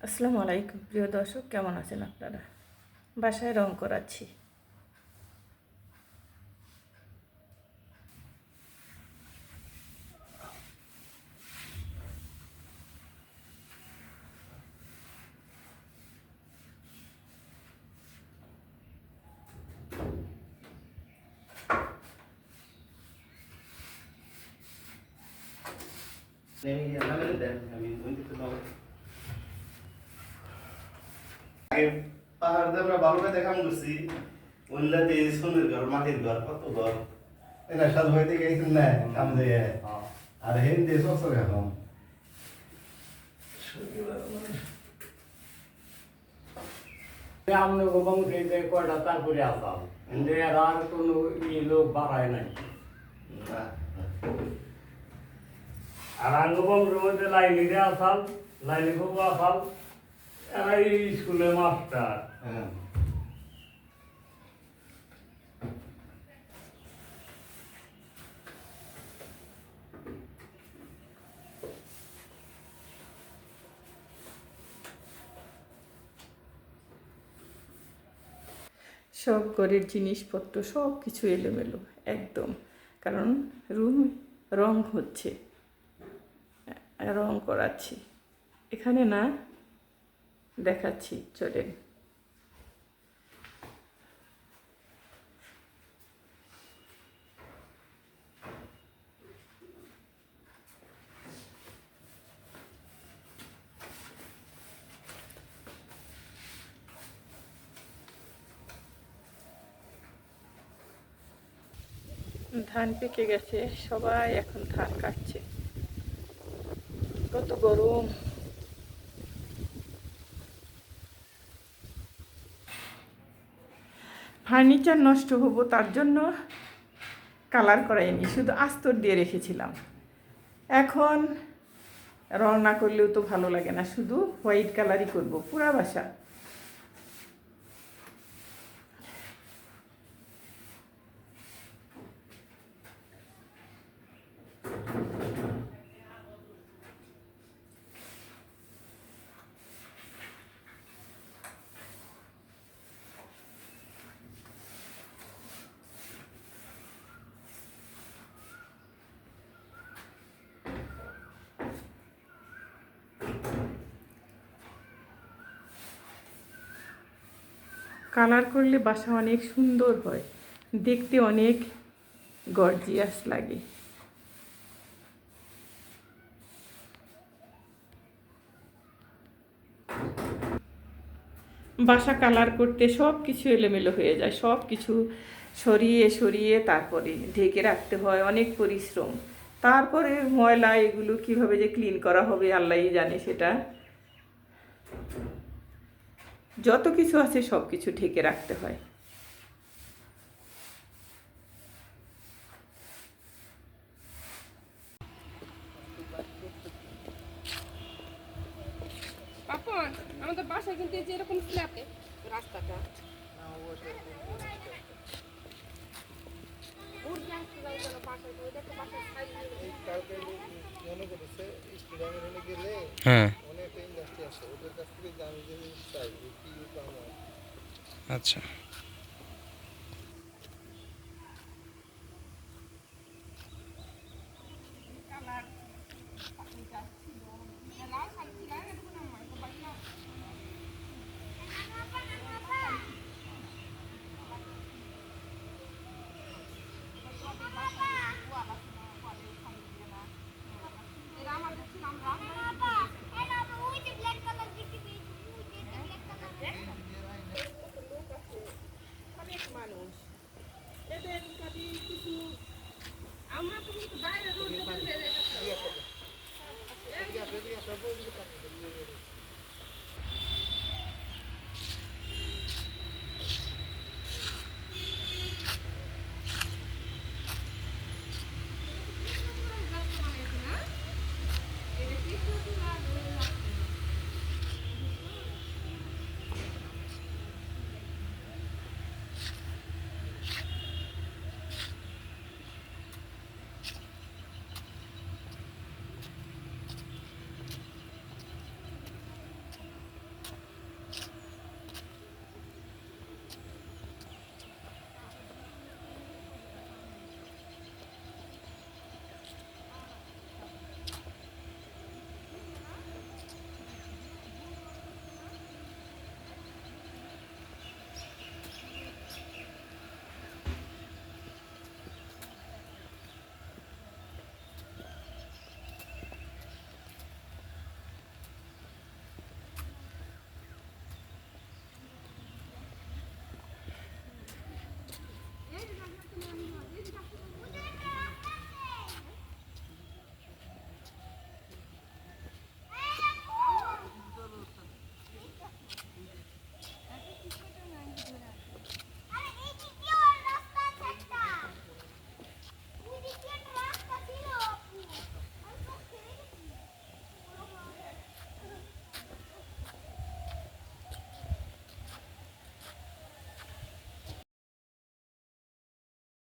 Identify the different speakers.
Speaker 1: আসসালামু আলাইকুম প্রিয় দর্শক কেমন আছেন আপনারা বাসায় রং করাচ্ছি
Speaker 2: পাহাড় দিয়ে আমরা বালুকা দেখাম করছি। উন্নতি সুন্দর ঘর মাটির ঘর কত ঘর। এটা সাধু হইতে গেছেন না কাম দিয়ে। আর হিন্দি সসর এখন।
Speaker 3: আমনে গোবং খেতে কয়টা তারপরে আসাম। কিন্তু এর আর কোনো ই লোক বাড়ায় নাই। আর আঙ্গবং মধ্যে লাইলিরে আসাম লাইলি বাবু আসাম। এরা এই স্কুলে মাস্টার।
Speaker 1: সব ঘরের জিনিসপত্র সব কিছু এলোমেলো একদম। কারণ রুম রং হচ্ছে। রং করাচ্ছি। এখানে না দেখাচ্ছি চলেন। ধান পেকে গেছে সবাই এখন ধান কাটছে। কত গরম। ফার্নিচার নষ্ট হব, তার জন্য কালার করাইনি, শুধু আস্তর দিয়ে রেখেছিলাম। এখন রওনা করলেও তো ভালো লাগে না, শুধু হোয়াইট কালারই করব, পুরা বাসা। কালার করলে বাসা অনেক সুন্দর হয়। দেখতে অনেক গর্জিয়াস লাগে। বাসা কালার করতে সব কিছু এলোমেলো হয়ে যায়। সব কিছু সরিয়ে সরিয়ে তারপরে ঢেকে রাখতে হয়। অনেক পরিশ্রম। তারপরে ময়লা এগুলো কীভাবে যে ক্লিন করা হবে, আল্লাহই জানে সেটা। যত কিছু আছে সব কিছু ঢেকে রাখতে হয়।
Speaker 4: পাপন আমাদের বাসায় কিন্তু এই যে এরকম রাস্তাটা। ওর যে আসতে যাও কেন বাসায় তো ওইটা তো বাসায় সাইড
Speaker 5: কালকে মনে করেছে স্টেডিয়ামে নিয়ে গেলে
Speaker 6: হ্যাঁ
Speaker 5: অনেক ইন্ডাস্ট্রি আছে ওদের কাছ থেকে জানি জিনিস চাই যে কি আমার
Speaker 6: আচ্ছা।